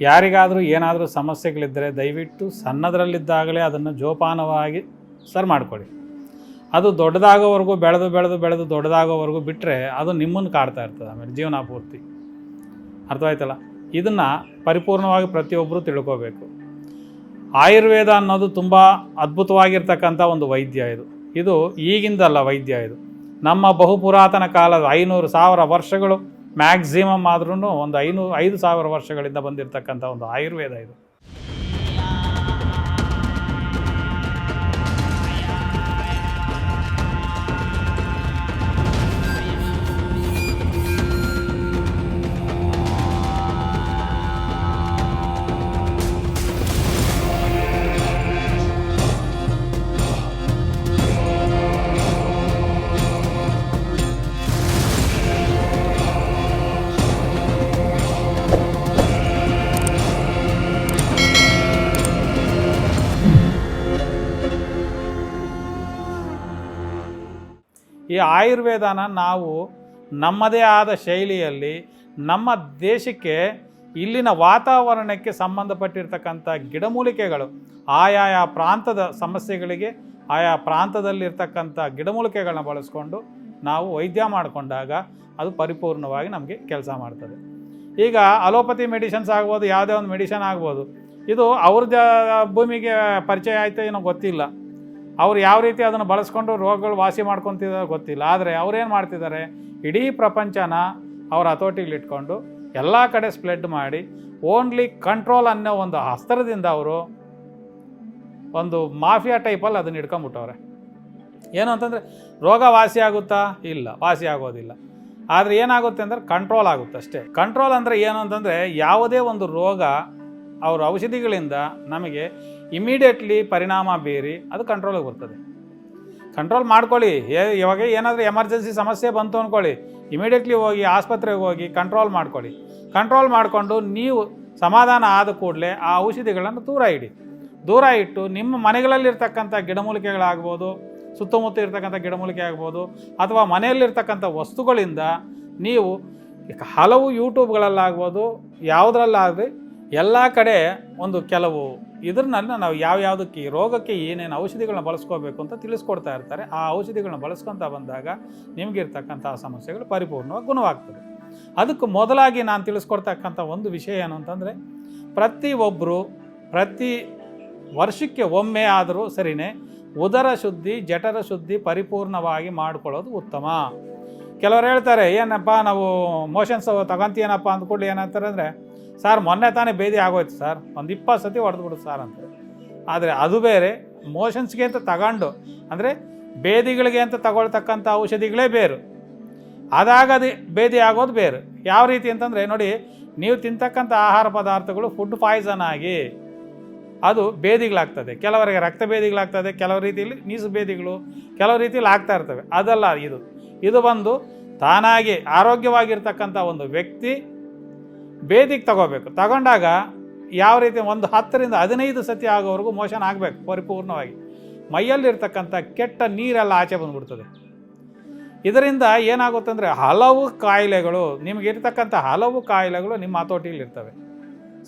ಯಾರಿಗಾದರೂ ಏನಾದರೂ ಸಮಸ್ಯೆಗಳಿದ್ದರೆ ದಯವಿಟ್ಟು ಸಣ್ಣದರಲ್ಲಿದ್ದಾಗಲೇ ಅದನ್ನು ಜೋಪಾನವಾಗಿ ಸರ್ ಮಾಡಿಕೊಡಿ ಅದು ದೊಡ್ಡದಾಗೋವರೆಗೂ ಬೆಳೆದು ಬೆಳೆದು ಬೆಳೆದು ದೊಡ್ಡದಾಗೋವರೆಗೂ ಬಿಟ್ಟರೆ ಅದು ನಿಮ್ಮನ್ನು ಕಾಡ್ತಾ ಇರ್ತದೆ ಆಮೇಲೆ ಜೀವನ ಪೂರ್ತಿ ಅರ್ಥವಾಯ್ತಲ್ಲ? ಇದನ್ನು ಪರಿಪೂರ್ಣವಾಗಿ ಪ್ರತಿಯೊಬ್ಬರು ತಿಳ್ಕೋಬೇಕು. ಆಯುರ್ವೇದ ಅನ್ನೋದು ತುಂಬ ಅದ್ಭುತವಾಗಿರ್ತಕ್ಕಂಥ ಒಂದು ವೈದ್ಯ ಇದು. ಇದು ಈಗಿಂದಲ್ಲ ವೈದ್ಯ ಇದು. ನಮ್ಮ ಬಹುಪುರಾತನ ಕಾಲದ ಐನೂರು ಸಾವಿರ ವರ್ಷಗಳು ಮ್ಯಾಕ್ಸಿಮಮ್ ಆದ್ರೂ ಒಂದು ಐನೂರು ಐದು ಸಾವಿರ ವರ್ಷಗಳಿಂದ ಬಂದಿರತಕ್ಕಂಥ ಒಂದು ಆಯುರ್ವೇದ ಇದು. ಈ ಆಯುರ್ವೇದನ ನಾವು ನಮ್ಮದೇ ಆದ ಶೈಲಿಯಲ್ಲಿ ನಮ್ಮ ದೇಶಕ್ಕೆ ಇಲ್ಲಿನ ವಾತಾವರಣಕ್ಕೆ ಸಂಬಂಧಪಟ್ಟಿರ್ತಕ್ಕಂಥ ಗಿಡಮೂಲಿಕೆಗಳು, ಆಯಾಯ ಪ್ರಾಂತದ ಸಮಸ್ಯೆಗಳಿಗೆ ಆಯಾ ಪ್ರಾಂತದಲ್ಲಿರ್ತಕ್ಕಂಥ ಗಿಡಮೂಲಿಕೆಗಳನ್ನ ಬಳಸ್ಕೊಂಡು ನಾವು ವೈದ್ಯ ಮಾಡಿಕೊಂಡಾಗ ಅದು ಪರಿಪೂರ್ಣವಾಗಿ ನಮಗೆ ಕೆಲಸ ಮಾಡ್ತದೆ. ಈಗ ಅಲೋಪತಿ ಮೆಡಿಷನ್ಸ್ ಆಗ್ಬೋದು, ಯಾವುದೇ ಒಂದು ಮೆಡಿಷನ್ ಆಗ್ಬೋದು. ಇದು ಅವ್ರದ್ದು ಭೂಮಿಗೆ ಪರಿಚಯ ಆಯಿತು ಏನೋ ಗೊತ್ತಿಲ್ಲ. ಅವ್ರು ಯಾವ ರೀತಿ ಅದನ್ನು ಬಳಸ್ಕೊಂಡು ರೋಗಗಳು ವಾಸಿ ಮಾಡ್ಕೊತಿದ್ದಾರೆ ಗೊತ್ತಿಲ್ಲ. ಆದರೆ ಅವ್ರೇನು ಮಾಡ್ತಿದ್ದಾರೆ? ಇಡೀ ಪ್ರಪಂಚನ ಅವ್ರ ಹತೋಟಿಲಿಟ್ಕೊಂಡು ಎಲ್ಲ ಕಡೆ ಸ್ಪ್ಲೆಡ್ ಮಾಡಿ ಓನ್ಲಿ ಕಂಟ್ರೋಲ್ ಅನ್ನೋ ಒಂದು ಅಸ್ತ್ರದಿಂದ ಅವರು ಒಂದು ಮಾಫಿಯಾ ಟೈಪಲ್ಲಿ ಅದನ್ನ ಇಟ್ಕೊಂಬಿಟ್ಟವ್ರೆ ಏನು ಅಂತಂದರೆ ರೋಗ ವಾಸಿ ಆಗುತ್ತಾ? ಇಲ್ಲ, ವಾಸಿ ಆಗೋದಿಲ್ಲ. ಆದರೆ ಏನಾಗುತ್ತೆ ಅಂದರೆ ಕಂಟ್ರೋಲ್ ಆಗುತ್ತೆ ಅಷ್ಟೇ. ಕಂಟ್ರೋಲ್ ಅಂದರೆ ಏನು ಅಂತಂದರೆ ಯಾವುದೇ ಒಂದು ರೋಗ ಅವ್ರ ಔಷಧಿಗಳಿಂದ ನಮಗೆ ಇಮಿಡಿಯೇಟ್ಲಿ ಪರಿಣಾಮ ಬೀರಿ ಅದು ಕಂಟ್ರೋಲಿಗೆ ಬರ್ತದೆ. ಕಂಟ್ರೋಲ್ ಮಾಡ್ಕೊಳ್ಳಿ. ಇವಾಗ ಏನಾದರೂ ಎಮರ್ಜೆನ್ಸಿ ಸಮಸ್ಯೆ ಬಂತು ಅಂದ್ಕೊಳ್ಳಿ ಇಮಿಡಿಯೇಟ್ಲಿ ಹೋಗಿ ಆಸ್ಪತ್ರೆಗೆ ಹೋಗಿ ಕಂಟ್ರೋಲ್ ಮಾಡ್ಕೊಳ್ಳಿ. ಕಂಟ್ರೋಲ್ ಮಾಡಿಕೊಂಡು ನೀವು ಸಮಾಧಾನ ಆದ ಕೂಡಲೇ ಆ ಔಷಧಿಗಳನ್ನು ದೂರ ಇಡಿ. ದೂರ ಇಟ್ಟು ನಿಮ್ಮ ಮನೆಗಳಲ್ಲಿರ್ತಕ್ಕಂಥ ಗಿಡಮೂಲಿಕೆಗಳಾಗ್ಬೋದು, ಸುತ್ತಮುತ್ತ ಇರ್ತಕ್ಕಂಥ ಗಿಡಮೂಲಿಕೆ ಆಗ್ಬೋದು ಅಥವಾ ಮನೆಯಲ್ಲಿರ್ತಕ್ಕಂಥ ವಸ್ತುಗಳಿಂದ ನೀವು ಹಲವು ಯೂಟ್ಯೂಬ್ಗಳಲ್ಲಾಗ್ಬೋದು ಯಾವುದ್ರಲ್ಲಾಗಲಿ ಎಲ್ಲ ಕಡೆ ಒಂದು ಕೆಲವು ಇದ್ರನ್ನ ನಾವು ಯಾವ ಯಾವುದಕ್ಕೆ ರೋಗಕ್ಕೆ ಏನೇನು ಔಷಧಿಗಳನ್ನ ಬಳಸ್ಕೋಬೇಕು ಅಂತ ತಿಳಿಸ್ಕೊಡ್ತಾ ಇರ್ತಾರೆ. ಆ ಔಷಧಿಗಳನ್ನ ಬಳಸ್ಕೊತಾ ಬಂದಾಗ ನಿಮಗಿರ್ತಕ್ಕಂಥ ಸಮಸ್ಯೆಗಳು ಪರಿಪೂರ್ಣವಾಗಿ ಗುಣವಾಗ್ತದೆ. ಅದಕ್ಕೆ ಮೊದಲಾಗಿ ನಾನು ತಿಳಿಸ್ಕೊಡ್ತಕ್ಕಂಥ ಒಂದು ವಿಷಯ ಏನು ಅಂತಂದರೆ ಪ್ರತಿಯೊಬ್ಬರು ಪ್ರತಿ ವರ್ಷಕ್ಕೆ ಒಮ್ಮೆ ಆದರೂ ಸರಿನೇ ಉದರ ಶುದ್ಧಿ, ಜಠರ ಶುದ್ಧಿ ಪರಿಪೂರ್ಣವಾಗಿ ಮಾಡ್ಕೊಳ್ಳೋದು ಉತ್ತಮ. ಕೆಲವರು ಹೇಳ್ತಾರೆ, ಏನಪ್ಪ ನಾವು ಮೋಷನ್ಸ್ ತಗೊಂತೀನಪ್ಪ ಅಂದ್ಕೊಂಡು ಏನಂತಾರೆ ಅಂದರೆ ಸರ್ ಮೊನ್ನೆ ತಾನೇ ಬೇದಿ ಆಗೋಯ್ತು ಸರ್. ಒಂದು ಇಪ್ಪತ್ತು ಸತಿ ಹೊಡೆದ್ಬಿಡು ಸರ್ ಅಂತ. ಆದರೆ ಅದು ಬೇರೆ, ಮೋಷನ್ಸ್ಗೆ ಅಂತ ತಗೊಂಡು, ಅಂದರೆ ಬೇದಿಗಳಿಗೆ ಅಂತ ತಗೊಳ್ತಕ್ಕಂಥ ಔಷಧಿಗಳೇ ಬೇರು. ಅದಾಗದು ಬೇದಿ ಆಗೋದು ಬೇರೆ. ಯಾವ ರೀತಿ ಅಂತಂದರೆ ನೋಡಿ, ನೀವು ತಿಂತಕ್ಕಂಥ ಆಹಾರ ಪದಾರ್ಥಗಳು ಫುಡ್ ಪಾಯ್ಸನ್ ಆಗಿ ಅದು ಬೇದಿಗಳಾಗ್ತದೆ. ಕೆಲವರಿಗೆ ರಕ್ತ ಬೇದಿಗಳಾಗ್ತದೆ, ಕೆಲವು ರೀತಿಯಲ್ಲಿ ನೀಸು ಬೇದಿಗಳು, ಕೆಲವು ರೀತಿಯಲ್ಲಿ ಆಗ್ತಾ ಇರ್ತವೆ. ಅದಲ್ಲ ಇದು. ಇದು ಬಂದು ತಾನಾಗಿ ಆರೋಗ್ಯವಾಗಿರ್ತಕ್ಕಂಥ ಒಂದು ವ್ಯಕ್ತಿ ಬೇದಿಗೆ ತಗೋಬೇಕು. ತಗೊಂಡಾಗ ಯಾವ ರೀತಿ ಒಂದು ಹತ್ತರಿಂದ ಹದಿನೈದು ಸತಿ ಆಗೋವರೆಗೂ ಮೋಷನ್ ಆಗಬೇಕು ಪರಿಪೂರ್ಣವಾಗಿ. ಮೈಯಲ್ಲಿರ್ತಕ್ಕಂಥ ಕೆಟ್ಟ ನೀರೆಲ್ಲ ಆಚೆ ಬಂದ್ಬಿಡ್ತದೆ. ಇದರಿಂದ ಏನಾಗುತ್ತೆ ಅಂದರೆ ಹಲವು ಕಾಯಿಲೆಗಳು, ನಿಮಗಿರ್ತಕ್ಕಂಥ ಹಲವು ಕಾಯಿಲೆಗಳು ನಿಮ್ಮ ಹತೋಟಿಯಲ್ಲಿರ್ತವೆ.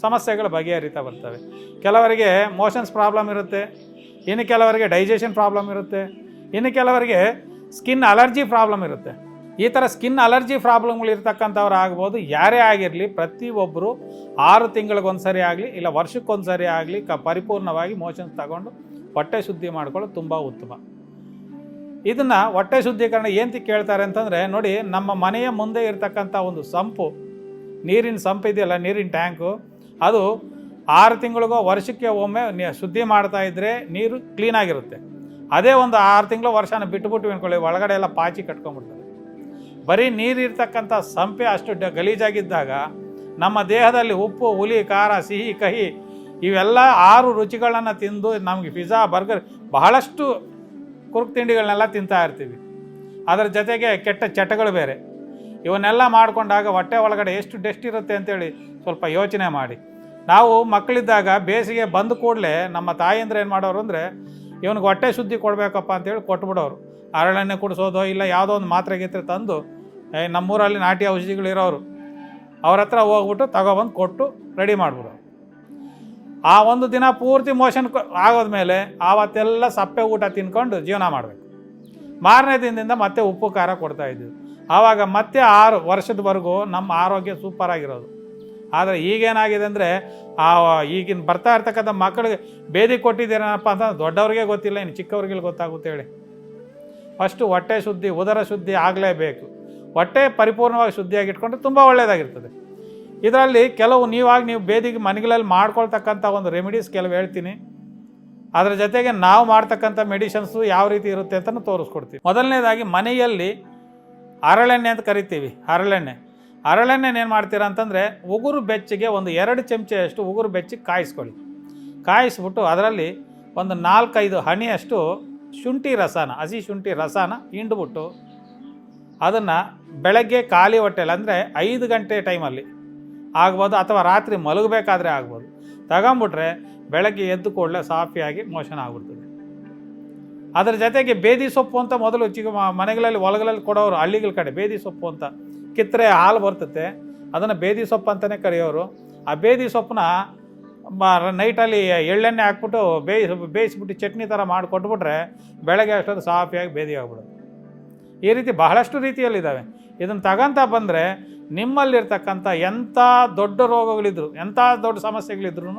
ಸಮಸ್ಯೆಗಳು ಬಗೆಹರಿತಾ ಬರ್ತವೆ. ಕೆಲವರಿಗೆ ಮೋಷನ್ಸ್ ಪ್ರಾಬ್ಲಮ್ ಇರುತ್ತೆ, ಇನ್ನು ಕೆಲವರಿಗೆ ಡೈಜೆಷನ್ ಪ್ರಾಬ್ಲಮ್ ಇರುತ್ತೆ, ಇನ್ನು ಕೆಲವರಿಗೆ ಸ್ಕಿನ್ ಅಲರ್ಜಿ ಪ್ರಾಬ್ಲಮ್ ಇರುತ್ತೆ. ಈ ಥರ ಸ್ಕಿನ್ ಅಲರ್ಜಿ ಪ್ರಾಬ್ಲಮ್ಗಳು ಇರ್ತಕ್ಕಂಥವ್ರು ಆಗ್ಬೋದು. ಯಾರೇ ಆಗಿರಲಿ ಪ್ರತಿಯೊಬ್ಬರು ಆರು ತಿಂಗಳಿಗೊಂದ್ಸರಿ ಆಗಲಿ, ಇಲ್ಲ ವರ್ಷಕ್ಕೊಂದ್ಸರಿ ಆಗಲಿ, ಕ ಪರಿಪೂರ್ಣವಾಗಿ ಮೋಷನ್ಸ್ ತಗೊಂಡು ಹೊಟ್ಟೆ ಶುದ್ಧಿ ಮಾಡ್ಕೊಳ್ಳೋದು ತುಂಬ ಉತ್ತಮ. ಇದನ್ನು ಹೊಟ್ಟೆ ಶುದ್ಧೀಕರಣ ಏನಂತ ಕೇಳ್ತಾರೆ ಅಂತಂದರೆ, ನೋಡಿ ನಮ್ಮ ಮನೆಯ ಮುಂದೆ ಇರತಕ್ಕಂಥ ಒಂದು ಸಂಪು, ನೀರಿನ ಸಂಪು ಇದೆಯಲ್ಲ, ನೀರಿನ ಟ್ಯಾಂಕು ಅದು ಆರು ತಿಂಗಳಿಗೋ ವರ್ಷಕ್ಕೆ ಒಮ್ಮೆ ಶುದ್ಧಿ ಮಾಡ್ತಾ ಇದ್ದರೆ ನೀರು ಕ್ಲೀನಾಗಿರುತ್ತೆ ಅದೇ ಒಂದು ಆರು ತಿಂಗಳು ವರ್ಷನ ಬಿಟ್ಟುಬಿಟ್ಟು ಅಂದ್ಕೊಳ್ಳಿ ಒಳಗಡೆ ಎಲ್ಲ ಪಾಚಿ ಕಟ್ಕೊಂಡ್ಬಿಡ್ತದೆ ಬರೀ ನೀರಿರ್ತಕ್ಕಂಥ ಸಂಪೆ ಅಷ್ಟು ಡ ಗಲೀಜಾಗಿದ್ದಾಗ ನಮ್ಮ ದೇಹದಲ್ಲಿ ಉಪ್ಪು, ಹುಲಿ, ಖಾರ, ಸಿಹಿ, ಕಹಿ ಇವೆಲ್ಲ ಆರು ರುಚಿಗಳನ್ನು ತಿಂದು ನಮಗೆ ಪಿಜ್ಜಾ ಬರ್ಗರ್ ಬಹಳಷ್ಟು ಕುರುಕು ತಿಂಡಿಗಳನ್ನೆಲ್ಲ ತಿಂತಾ ಇರ್ತೀವಿ. ಅದರ ಜೊತೆಗೆ ಕೆಟ್ಟ ಚಟಗಳು ಬೇರೆ. ಇವನ್ನೆಲ್ಲ ಮಾಡಿಕೊಂಡಾಗ ಹೊಟ್ಟೆ ಒಳಗಡೆ ಎಷ್ಟು ಡೆಸ್ಟ್ ಇರುತ್ತೆ ಅಂತೇಳಿ ಸ್ವಲ್ಪ ಯೋಚನೆ ಮಾಡಿ. ನಾವು ಮಕ್ಕಳಿದ್ದಾಗ ಬೇಸಿಗೆ ಬಂದ ಕೂಡಲೇ ನಮ್ಮ ತಾಯಿಂದ್ರೆ ಏನು ಮಾಡೋರು ಅಂದರೆ, ಇವನಿಗೆ ಹೊಟ್ಟೆ ಶುದ್ಧಿ ಕೊಡಬೇಕಪ್ಪ ಅಂತೇಳಿ ಕೊಟ್ಬಿಡೋರು. ಅರಳನ್ನೇ ಕುಡಿಸೋದು ಇಲ್ಲ ಯಾವುದೋ ಒಂದು ಮಾತ್ರೆ ಗೀತ್ರೆ ತಂದು ಏ, ನಮ್ಮೂರಲ್ಲಿ ನಾಟಿ ಔಷಧಿಗಳು ಇರೋರು ಅವ್ರ ಹತ್ರ ಹೋಗ್ಬಿಟ್ಟು ತಗೊಬಂದು ಕೊಟ್ಟು ರೆಡಿ ಮಾಡ್ಬಿಡೋರು ಆ ಒಂದು ದಿನ ಪೂರ್ತಿ ಮೋಷನ್ ಆಗೋದ್ಮೇಲೆ ಆವತ್ತೆಲ್ಲ ಸಪ್ಪೆ ಊಟ ತಿನ್ಕೊಂಡು ಜೀವನ ಮಾಡಬೇಕು. ಮಾರನೇ ದಿನದಿಂದ ಮತ್ತೆ ಉಪ್ಪು ಖಾರ ಕೊಡ್ತಾ ಇದ್ದು ಆವಾಗ ಮತ್ತೆ ಆರು ವರ್ಷದವರೆಗೂ ನಮ್ಮ ಆರೋಗ್ಯ ಸೂಪರ್ ಆಗಿರೋದು. ಆದರೆ ಈಗೇನಾಗಿದೆ ಅಂದರೆ ಆ ಈಗಿನ ಬರ್ತಾ ಇರ್ತಕ್ಕಂಥ ಮಕ್ಕಳಿಗೆ ಬೇದಿ ಕೊಟ್ಟಿದ್ದೀರನಪ್ಪ ಅಂತ ದೊಡ್ಡವ್ರಿಗೆ ಗೊತ್ತಿಲ್ಲ, ಇನ್ನು ಚಿಕ್ಕವ್ರಿಗೆ ಗೊತ್ತಾಗುತ್ತೆ ಹೇಳಿ. ಫಸ್ಟು ಹೊಟ್ಟೆ ಶುದ್ಧಿ, ಉದರ ಶುದ್ಧಿ ಆಗಲೇಬೇಕು. ಹೊಟ್ಟೆ ಪರಿಪೂರ್ಣವಾಗಿ ಶುದ್ಧಿಯಾಗಿ ಇಟ್ಕೊಂಡ್ರೆ ತುಂಬ ಒಳ್ಳೆಯದಾಗಿರ್ತದೆ ಇದರಲ್ಲಿ ಕೆಲವು ನೀವಾಗ ನೀವು ಬೇದಿಗೆ ಮನೆಗಳಲ್ಲಿ ಮಾಡ್ಕೊಳ್ತಕ್ಕಂಥ ಒಂದು ರೆಮಿಡೀಸ್ ಕೆಲವು ಹೇಳ್ತೀನಿ. ಅದರ ಜೊತೆಗೆ ನಾವು ಮಾಡ್ತಕ್ಕಂಥ ಮೆಡಿಷನ್ಸು ಯಾವ ರೀತಿ ಇರುತ್ತೆ ಅಂತಲೂ ತೋರಿಸ್ಕೊಡ್ತೀವಿ ಮೊದಲನೇದಾಗಿ ಮನೆಯಲ್ಲಿ ಹರಳೆಣ್ಣೆ ಅಂತ ಕರಿತೀವಿ ಹರಳೆಣ್ಣೆ ಹರಳೆಣ್ಣೆನ ಏನು ಮಾಡ್ತೀರಾ ಅಂತಂದರೆ ಉಗುರು ಬೆಚ್ಚಿಗೆ ಒಂದು ಎರಡು ಚಮಚೆಯಷ್ಟು ಉಗುರು ಬೆಚ್ಚಿಗೆ ಕಾಯಿಸ್ಕೊಳ್ಳಿ. ಕಾಯಿಸ್ಬಿಟ್ಟು ಅದರಲ್ಲಿ ಒಂದು ನಾಲ್ಕೈದು ಹನಿಯಷ್ಟು ಶುಂಠಿ ರಸನ, ಹಸಿ ಶುಂಠಿ ರಸನ ಹಿಂಡ್ಬಿಟ್ಟು ಅದನ್ನು ಬೆಳಗ್ಗೆ ಖಾಲಿ ಹೊಟ್ಟೆಲಿ ಅಂದರೆ ಐದು ಗಂಟೆ ಟೈಮಲ್ಲಿ ಆಗ್ಬೋದು ಅಥವಾ ರಾತ್ರಿ ಮಲಗಬೇಕಾದ್ರೆ ಆಗ್ಬೋದು. ತಗೊಂಬಿಟ್ರೆ ಬೆಳಗ್ಗೆ ಎದ್ದು ಕೂಡಲೇ ಸಾಫಿಯಾಗಿ ಮೋಷನ್ ಆಗ್ಬಿಡ್ತದೆ. ಅದರ ಜೊತೆಗೆ ಬೇದಿ ಸೊಪ್ಪು ಅಂತ ಮೊದಲು ಚಿಕ್ಕ ಮನೆಗಳಲ್ಲಿ ಹೊಲಗಳಲ್ಲಿ ಕೊಡೋರು ಹಳ್ಳಿಗಳ ಕಡೆ ಬೇದಿ ಸೊಪ್ಪು ಅಂತ ಕಿತ್ತರೆ ಹಾಲು ಬರ್ತತೆ ಅದನ್ನು ಬೇದಿ ಸೊಪ್ಪು ಅಂತಲೇ ಕರೆಯೋರು. ಆ ಬೇದಿ ಸೊಪ್ಪನ್ನ ನೈಟಲ್ಲಿ ಎಳ್ಳೆಣ್ಣೆ ಹಾಕ್ಬಿಟ್ಟು ಬೇಯಿಸ್ ಬೇಯಿಸ್ಬಿಟ್ಟು ಚಟ್ನಿ ಥರ ಮಾಡಿ ಕೊಟ್ಬಿಟ್ರೆ ಬೆಳಗ್ಗೆ ಅಷ್ಟೊಂದು ಸಾಫಿಯಾಗಿ ಬೇದಿ ಆಗ್ಬಿಡೋದು ಈ ರೀತಿ ಬಹಳಷ್ಟು ರೀತಿಯಲ್ಲಿದ್ದಾವೆ. ಇದನ್ನು ತಗೊಂತ ಬಂದರೆ ನಿಮ್ಮಲ್ಲಿರ್ತಕ್ಕಂಥ ಎಂಥ ದೊಡ್ಡ ರೋಗಗಳಿದ್ರು, ಎಂಥ ದೊಡ್ಡ ಸಮಸ್ಯೆಗಳಿದ್ರೂ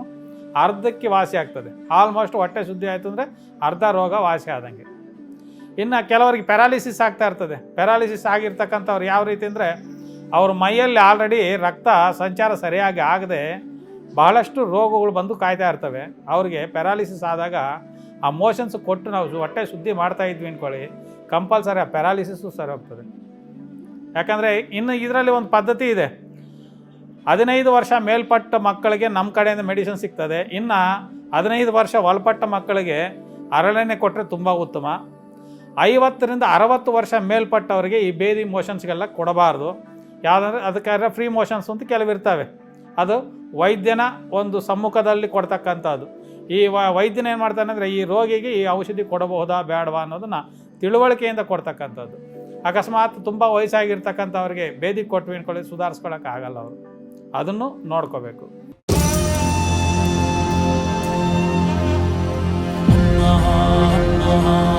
ಅರ್ಧಕ್ಕೆ ವಾಸಿ ಆಗ್ತದೆ. ಆಲ್ಮೋಸ್ಟ್ ಹೊಟ್ಟೆ ಶುದ್ಧಿ ಆಯಿತು ಅಂದರೆ ಅರ್ಧ ರೋಗ ವಾಸಿ ಆದಂಗೆ. ಇನ್ನು ಕೆಲವರಿಗೆ ಪ್ಯಾರಾಲಿಸಿಸ್ ಆಗ್ತಾ ಇರ್ತದೆ. ಪ್ಯಾರಾಲಿಸಿಸ್ ಆಗಿರ್ತಕ್ಕಂಥವ್ರು ಯಾವ ರೀತಿ ಅಂದರೆ ಅವ್ರ ಮೈಯಲ್ಲಿ ಆಲ್ರೆಡಿ ರಕ್ತ ಸಂಚಾರ ಸರಿಯಾಗಿ ಆಗದೆ ಬಹಳಷ್ಟು ರೋಗಗಳು ಬಂದು ಕಾಯ್ತಾ ಇರ್ತವೆ. ಅವ್ರಿಗೆ ಪ್ಯಾರಾಲಿಸಿಸ್ ಆದಾಗ ಆ ಮೋಷನ್ಸ್ ಕೊಟ್ಟು ನಾವು ಹೊಟ್ಟೆ ಶುದ್ಧಿ ಮಾಡ್ತಾ ಇದ್ವಿ ಅಂದ್ಕೊಳ್ಳಿ ಕಂಪಲ್ಸರಿ ಆ ಪ್ಯಾರಾಲಿಸಿಸು ಸರಿ ಹೋಗ್ತದೆ ಯಾಕಂದರೆ ಇನ್ನು ಇದರಲ್ಲಿ ಒಂದು ಪದ್ಧತಿ ಇದೆ. ಹದಿನೈದು ವರ್ಷ ಮೇಲ್ಪಟ್ಟ ಮಕ್ಕಳಿಗೆ ನಮ್ಮ ಕಡೆಯಿಂದ ಮೆಡಿಸಿನ್ ಸಿಗ್ತದೆ. ಇನ್ನು ಹದಿನೈದು ವರ್ಷ ಒಳಪಟ್ಟ ಮಕ್ಕಳಿಗೆ ಅರಳೆಣ್ಣೆ ಕೊಟ್ಟರೆ ತುಂಬ ಉತ್ತಮ. ಐವತ್ತರಿಂದ ಅರವತ್ತು ವರ್ಷ ಮೇಲ್ಪಟ್ಟವರಿಗೆ ಈ ಬೇದಿ ಮೋಷನ್ಸ್ಗೆಲ್ಲ ಕೊಡಬಾರ್ದು. ಯಾವುದಂದ್ರೆ ಅದಕ್ಕಾದ್ರೆ ಫ್ರೀ ಮೋಷನ್ಸ್ ಅಂತ ಕೆಲವಿರ್ತವೆ. ಅದು ವೈದ್ಯನ ಒಂದು ಸಮ್ಮುಖದಲ್ಲಿ ಕೊಡ್ತಕ್ಕಂಥದ್ದು. ಈ ವೈದ್ಯನ ಏನು ಮಾಡ್ತಾನೆ ಅಂದರೆ ಈ ರೋಗಿಗೆ ಈ ಔಷಧಿ ಕೊಡಬಹುದಾ, ಬೇಡವಾ ಅನ್ನೋದನ್ನು ತಿಳುವಳಿಕೆಯಿಂದ ಕೊಡ್ತಕ್ಕಂಥದ್ದು. ಅಕಸ್ಮಾತ್ ತುಂಬ ವಯಸ್ಸಾಗಿರ್ತಕ್ಕಂಥವ್ರಿಗೆ ಬೇದಿ ಕೊಟ್ಟು ಅನ್ಕೊಳ್ಳಿ ಸುಧಾರಿಸ್ಕೊಳಕ್ಕೆ ಆಗಲ್ಲ ಅವರು. ಅದನ್ನು ನೋಡ್ಕೋಬೇಕು. ನಮಃ.